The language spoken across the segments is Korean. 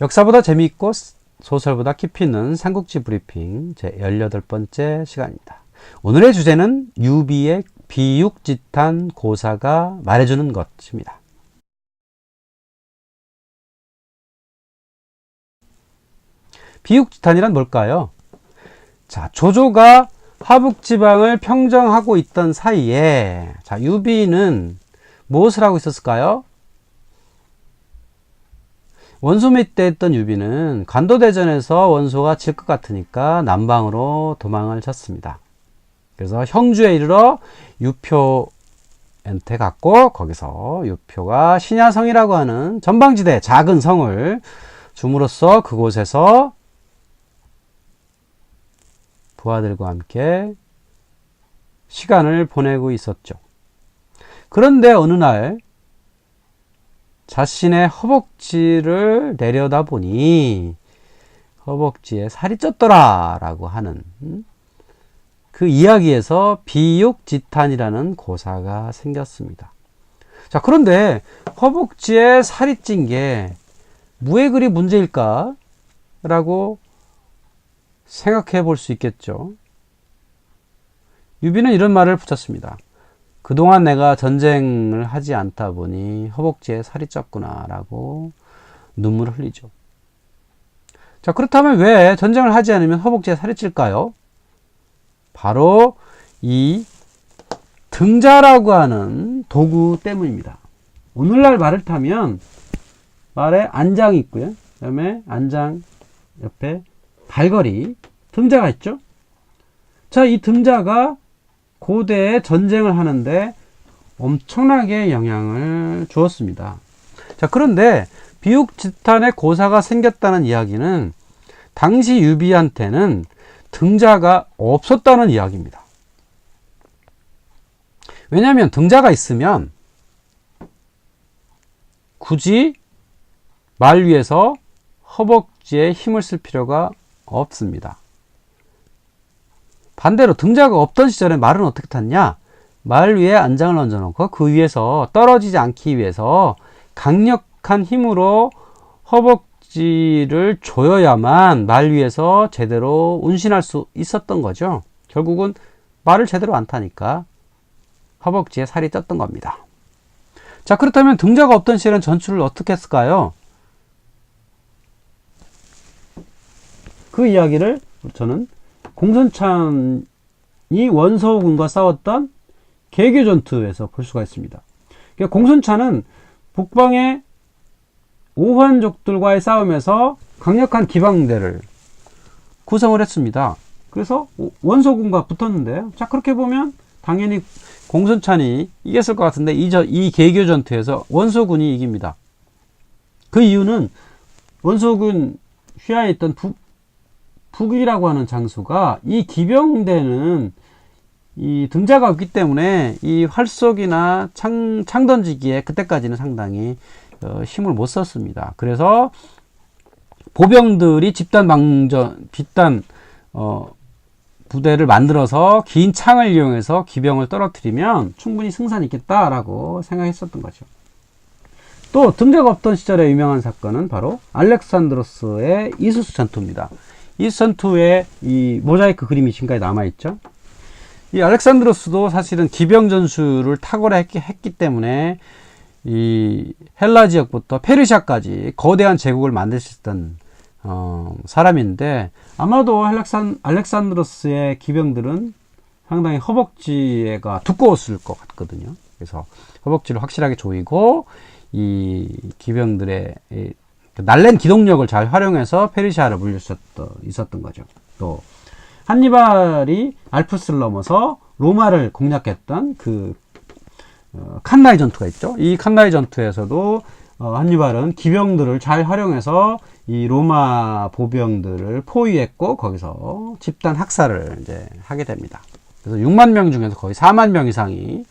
역사보다 재미있고 소설보다 깊이 있는 삼국지 브리핑 제 18번째 시간입니다. 오늘의 주제는 유비의 비육지탄 고사가 말해주는 것입니다. 비육지탄이란 뭘까요? 자, 조조가 하북지방을 평정하고 있던 사이에 자, 유비는 무엇을 하고 있었을까요? 원소 밑에 있던 유비는 간도대전에서 원소가 질 것 같으니까 남방으로 도망을 쳤습니다. 그래서 형주에 이르러 유표한테 갔고 거기서 유표가 신야성이라고 하는 전방지대 작은 성을 줌으로써 그곳에서 부하들과 함께 시간을 보내고 있었죠. 그런데 어느 날 자신의 허벅지를 내려다 보니 허벅지에 살이 쪘더라 라고 하는 음? 그 이야기에서 비육지탄이라는 고사가 생겼습니다. 자, 그런데 허벅지에 살이 찐 게 무의 글이 문제일까? 라고 생각해 볼 수 있겠죠. 유비는 이런 말을 붙였습니다. 그동안 내가 전쟁을 하지 않다 보니 허벅지에 살이 쪘구나 라고 눈물을 흘리죠. 자, 그렇다면 왜 전쟁을 하지 않으면 허벅지에 살이 찔까요? 바로 이 등자라고 하는 도구 때문입니다. 오늘날 말을 타면 말에 안장이 있고요. 그 다음에 안장 옆에 발걸이, 등자가 있죠. 자, 이 등자가 고대에 전쟁을 하는데 엄청나게 영향을 주었습니다. 자, 그런데 비옥지탄의 고사가 생겼다는 이야기는 당시 유비한테는 등자가 없었다는 이야기입니다. 왜냐하면 등자가 있으면 굳이 말 위에서 허벅지에 힘을 쓸 필요가 없습니다. 반대로 등자가 없던 시절에 말은 어떻게 탔냐? 말 위에 안장을 얹어놓고 그 위에서 떨어지지 않기 위해서 강력한 힘으로 허벅지를 조여야만 말 위에서 제대로 운신할 수 있었던 거죠. 결국은 말을 제대로 안 타니까 허벅지에 살이 쪘던 겁니다. 자, 그렇다면 등자가 없던 시절엔 전투를 어떻게 했을까요? 그 이야기를 저는 공선찬이 원서군과 싸웠던 개교 전투에서 볼 수가 있습니다. 그러니까 공선찬은 북방의 오환족들과의 싸움에서 강력한 기방대를 구성을 했습니다. 그래서 원소군과 붙었는데요. 자 그렇게 보면 당연히 공선찬이 이겼을 것 같은데 이 개교 전투에서 원소군이 이깁니다. 그 이유는 원소군 휘하에 있던 북, 북이라고 하는 장소가 이 기병대는 이 등자가 없기 때문에 이 활쏘기나 창, 창 던지기에 그때까지는 상당히 어, 힘을 못 썼습니다. 그래서 보병들이 집단 방전, 집단 어, 부대를 만들어서 긴 창을 이용해서 기병을 떨어뜨리면 충분히 승산이 있겠다라고 생각했었던 거죠. 또 등자가 없던 시절에 유명한 사건은 바로 알렉산드로스의 이수스 전투입니다. 이수스 전투에 이 모자이크 그림이 지금까지 남아있죠. 이 알렉산드로스도 사실은 기병 전술을 탁월했기 했기 때문에 이 헬라 지역부터 페르시아까지 거대한 제국을 만들 수 있던 어, 사람인데 아마도 알렉산, 알렉산드로스의 기병들은 상당히 허벅지가 두꺼웠을 것 같거든요. 그래서 허벅지를 확실하게 조이고 이 기병들의 이 날랜 기동력을 잘 활용해서 페르시아를 물릴 수 있었던 거죠. 또 한니발이 알프스를 넘어서 로마를 공략했던 그 어, 칸나이 전투가 있죠. 이 칸나이 전투에서도 어, 한니발은 기병들을 잘 활용해서 이 로마 보병들을 포위했고 거기서 집단 학살을 이제 하게 됩니다. 그래서 6만 명 중에서 거의 4만 명 이상이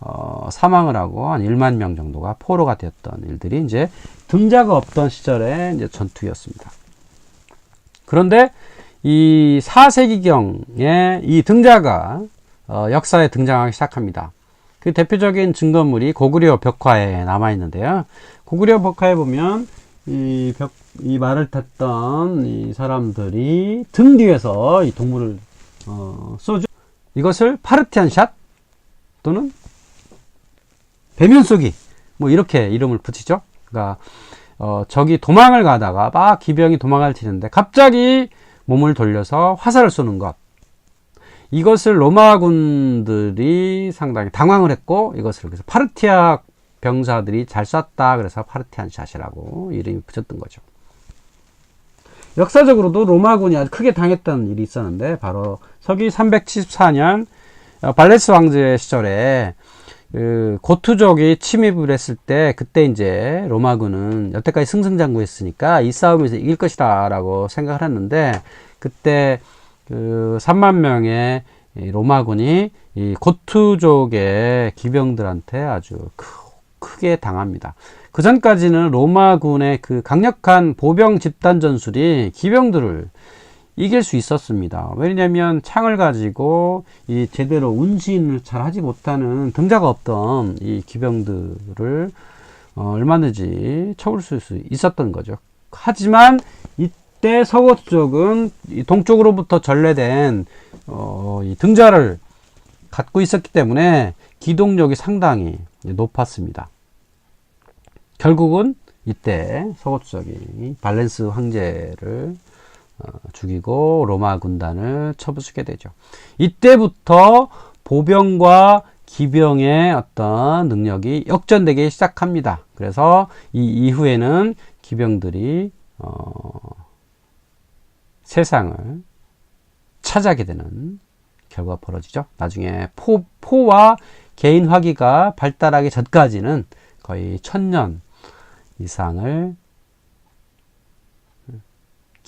어, 사망을 하고 한 1만 명 정도가 포로가 되었던 일들이 이제 등자가 없던 시절의 이제 전투였습니다. 그런데 이 4세기경에 이 등자가 어, 역사에 등장하기 시작합니다. 그 대표적인 증거물이 고구려 벽화에 남아 있는데요. 고구려 벽화에 보면 이 벽, 이 말을 탔던 이 사람들이 등 뒤에서 이 동물을 어, 쏘죠. 이것을 파르티안 샷 또는 배면 쏘기 뭐 이렇게 이름을 붙이죠. 그러니까 어, 적이 도망을 가다가 막 기병이 도망을 튀는데 갑자기 몸을 돌려서 화살을 쏘는 것. 이것을 로마군들이 상당히 당황을 했고 이것을 그래서 파르티아 병사들이 잘 쐈다 그래서 파르티안 샷이라고 이름이 붙였던 거죠. 역사적으로도 로마군이 아주 크게 당했던 일이 있었는데 바로 서기 374년 어, 발레스 왕제 시절에 그 고투족이 침입을 했을 때 그때 이제 로마군은 여태까지 승승장구했으니까 이 싸움에서 이길 것이다라고 생각을 했는데 그때 그 3만 명의 이 로마군이 이 고투족의 기병들한테 아주 크, 크게 당합니다. 그 전까지는 로마군의 그 강력한 보병 집단 전술이 기병들을 이길 수 있었습니다. 왜냐하면 창을 가지고 이 제대로 운신을 잘 하지 못하는 등자가 없던 이 기병들을 어, 얼마든지 쳐올 수 있었던 거죠. 하지만 이때 서고 쪽은 이 동쪽으로부터 전래된 어, 이 등자를 갖고 있었기 때문에 기동력이 상당히 높았습니다. 결국은 이때 서고적이 발렌스 황제를 어, 죽이고 로마 군단을 쳐부수게 되죠. 이때부터 보병과 기병의 어떤 능력이 역전되기 시작합니다. 그래서 이 이후에는 기병들이 어, 세상을 차지하게 되는 결과가 벌어지죠. 나중에 포, 포와 개인 화기가 발달하기 전까지는 거의 천년 이상을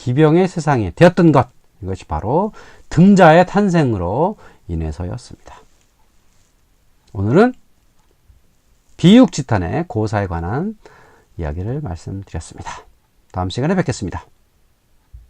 기병의 세상이 되었던 것 이것이 바로 등자의 탄생으로 인해서였습니다. 오늘은 비육지탄의 고사에 관한 이야기를 말씀드렸습니다. 다음 시간에 뵙겠습니다.